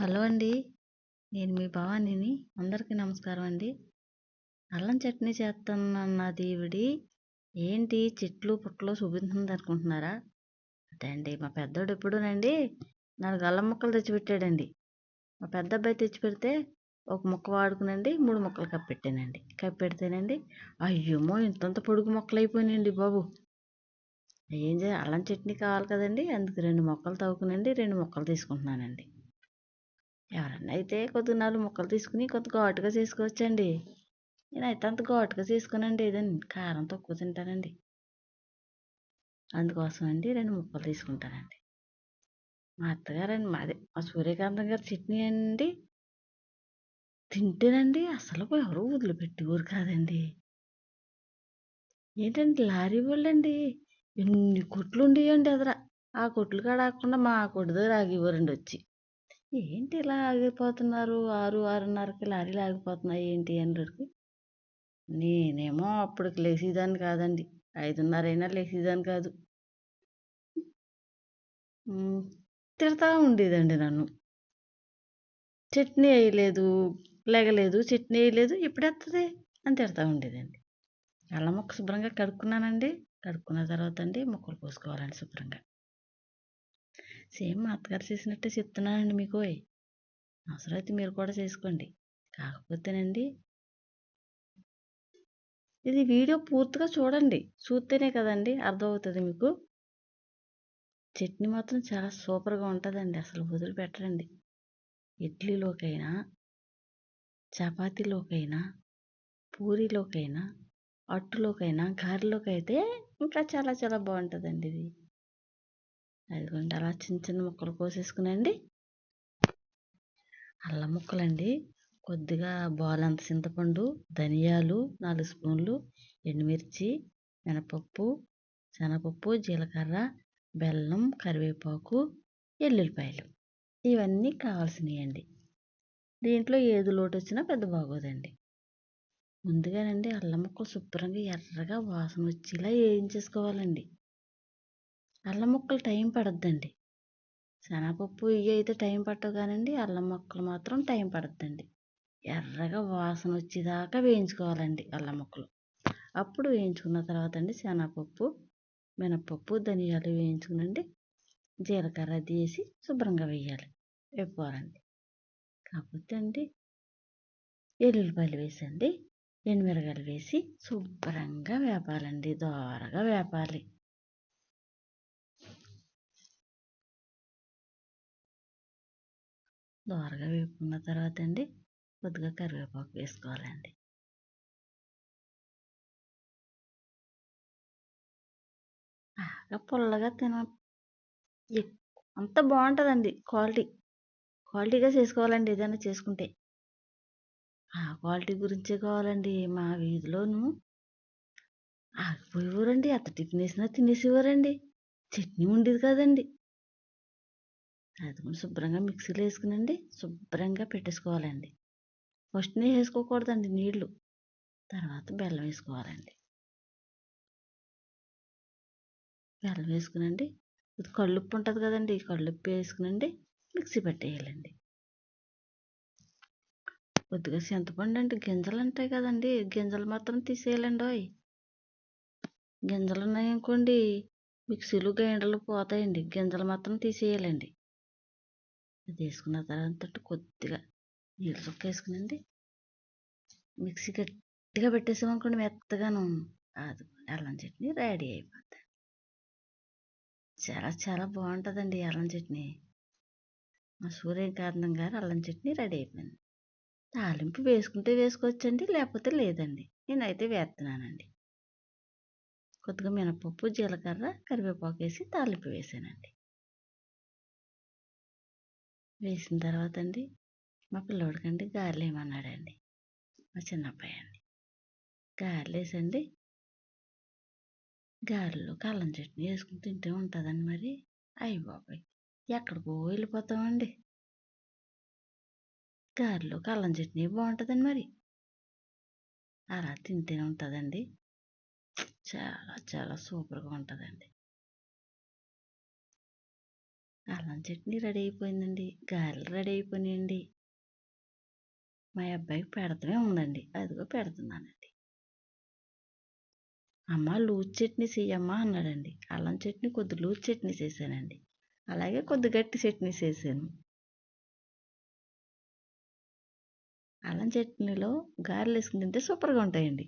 Hello అండి. నేను మీ భవానీని. అందరికీ నమస్కారం అండి. అల్లం చట్నీ చేస్తానన్నది ఈవిడి ఏంటి చెట్లు పుట్టలు చూపించింది అనుకుంటున్నారా? అదే అండి మా పెద్దోడు ఎప్పుడునండి నాలుగు అల్లం ముక్కలు తెచ్చిపెట్టాడండి. మా పెద్ద అబ్బాయి తెచ్చిపెడితే ఒక ముక్క వాడుకునండి మూడు ముక్కలు కప్పెట్టానండి కప్పెడితేనండి అయ్యమ్మో ఇంతంత పొడుగు మొక్కలు అయిపోయినాయండి బాబు. ఏం చేయాలి? అల్లం చట్నీ కావాలి కదండి అందుకు రెండు మొక్కలు తవ్వుకునండి రెండు మొక్కలు తీసుకుంటున్నానండి. ఎవరన్నా అయితే కొద్దిగా నాలుగు ముక్కలు తీసుకుని కొద్ది ఘాటుగా చేసుకోవచ్చండి. నేనైతే అంత ఘాటుగా చేసుకోనండి ఏదండి కారం తక్కువ తింటానండి. అందుకోసం అండి రెండు ముక్కలు తీసుకుంటానండి. మా అత్తగారండి మాదే మా సూర్యకాంతం గారి చట్నీ అండి. తింటేనండి అసలు ఎవరు వదిలిపెట్టేవారు కాదండి. ఏంటండి లారీ వాళ్ళండి? ఎన్ని కొట్లు ఉండేవండి ఎదర ఆ కొట్లు కాడ ఆగకుండా మా కొట్టు దగ్గర ఆగేవారండి వచ్చి ఏంటి ఇలా ఆగిపోతున్నారు? ఆరు ఆరున్నరకి లారీలు ఆగిపోతున్నాయి ఏంటి అన్నడికి. నేనేమో అప్పటికి లేచేదాన్ని కాదండి. ఐదున్నర అయినా లేచేదాన్ని కాదు తిడతా ఉండేదండి నన్ను. చట్నీ వేయలేదు లేగలేదు చట్నీ వేయలేదు ఇప్పుడు వస్తుంది అని తిడతా ఉండేదండి. అల్లం ముక్క శుభ్రంగా కడుక్కున్నానండి. కడుక్కున్న తర్వాత అండి ముక్కలు కోసుకోవాలండి శుభ్రంగా. సేమ్ మా అత్తగారు చేసినట్టే చెప్తున్నానండి మీకు అవసరమైతే మీరు కూడా చేసుకోండి. కాకపోతేనండి ఇది వీడియో పూర్తిగా చూడండి. చూస్తేనే కదండి అర్థమవుతుంది మీకు. చట్నీ మాత్రం చాలా సూపర్గా ఉంటుందండి. అసలు వదిలిపెట్టరండి. ఇడ్లీలోకైనా చపాతీలోకైనా పూరీలోకైనా అట్టులోకైనా గారెలోకి ఇంకా చాలా చాలా బాగుంటుందండి ఇది. అదిగోండి అలా చిన్న చిన్న ముక్కలు కోసేసుకునండి. అల్లం ముక్కలండి. కొద్దిగా బోలంత చింతపండు ధనియాలు నాలుగు స్పూన్లు ఎండుమిర్చి మినపప్పు శనగపప్పు జీలకర్ర బెల్లం కరివేపాకు ఎల్లుల్లిపాయలు. ఇవన్నీ కావాల్సినవి అండి దీంట్లో ఏది లోటు వచ్చినా పెద్ద బాగోదండి. ముందుగానండి అల్లం ముక్కలు శుభ్రంగా ఎర్రగా వాసన వచ్చేలా వేయించేసుకోవాలండి అల్లం ముక్కలు టైం పడద్దండి. శనగపప్పు ఇవి అయితే టైం పట్టవు కానండి అల్లం ముక్కలు మాత్రం టైం పడద్దండి. ఎర్రగా వాసన వచ్చేదాకా వేయించుకోవాలండి అల్లం ముక్కలు. అప్పుడు వేయించుకున్న తర్వాత అండి శనగపప్పు మినపప్పు ధనియాలు వేయించుకునండి. జీలకర్ర అది వేసి శుభ్రంగా వేయాలి. వేపుకోవాలండి. కాకపోతే అండి ఎల్లుల్లిపాయలు వేసండి. ఎండుమిరగాయలు వేసి శుభ్రంగా వేపాలండి. దోరగా వేపాలి. దోరగా వేపుకున్న తర్వాత అండి కొద్దిగా కరివేపాకు వేసుకోవాలండి. బాగా పుల్లగా తిన అంత బాగుంటుందండి క్వాలిటీ. క్వాలిటీగా చేసుకోవాలండి ఏదైనా చేసుకుంటే. ఆ క్వాలిటీ గురించే కావాలండి మా వీధిలోను. ఆగిపోయేవారండి ఎంత టిఫిన్ వేసినా తినేసేవారండి. చట్నీ ఉండేది కదండి. అది కూడా శుభ్రంగా మిక్సీలో వేసుకునండి. శుభ్రంగా పెట్టేసుకోవాలండి. ఫస్ట్నే వేసుకోకూడదండి నీళ్ళు. తర్వాత బెల్లం వేసుకోవాలండి. బెల్లం వేసుకునండి. ఇది కళ్ళుప్పు ఉంటుంది కదండి. కళ్ళుప్పు వేసుకునండి. మిక్సీ పెట్టేయాలండి. కొద్దిగా చింతపండు అంటే గింజలు ఉంటాయి కదండి. గింజలు మాత్రం తీసేయాలండి అవి గింజలు ఉన్నాయనుకోండి. మిక్సీలు గ్రైండర్లు పోతాయండి. గింజలు మాత్రం తీసేయాలండి. అది వేసుకున్న తర్వాత కొద్దిగా నీళ్ళు చుక్క వేసుకునండి మిక్సీ గట్టిగా పెట్టేసామనుకోండి మెత్తగాను అది అల్లం చట్నీ రెడీ అయిపోతుంది చాలా చాలా బాగుంటుందండి అల్లం చట్నీ. మా సూర్యకాంతం గారు అల్లం చట్నీ రెడీ అయిపోయింది. తాలింపు వేసుకుంటే వేసుకోవచ్చండి లేకపోతే లేదండి. నేనైతే వేస్తున్నానండి కొద్దిగా మినపప్పు జీలకర్ర కరివేపాకు వేసి తాలింపు వేసానండి. వేసిన తర్వాత అండి మా పిల్లోడికండి గారెలు వేయమన్నాడండి మా చిన్నబ్బాయి అండి గారెలు వేసండి గారెలు కల్లం చట్నీ వేసుకుని తింటే ఉంటుందండి మరి. అయ్యి బాబాయ్! ఎక్కడికో వెళ్ళిపోతామండి. గారెలు కల్లం చట్నీ బాగుంటుందండి మరి. అలా తింటే ఉంటుందండి. చాలా చాలా సూపర్గా ఉంటుందండి. అల్లం చట్నీ రెడీ అయిపోయిందండి. గారెలు రెడీ అయిపోయినాయండి. మా అబ్బాయికి పెడతమే ఉందండి. అదిగో పెడుతున్నానండి. అమ్మ లూజ్ చట్నీ చెయ్యమ్మా అన్నాడండి. అల్లం చట్నీ కొద్ది లూజ్ చట్నీ చేశానండి. అలాగే కొద్ది గట్టి చట్నీ చేశాను. అల్లం చట్నీలో గారెలు వేసుకుని తింటే సూపర్గా ఉంటాయండి.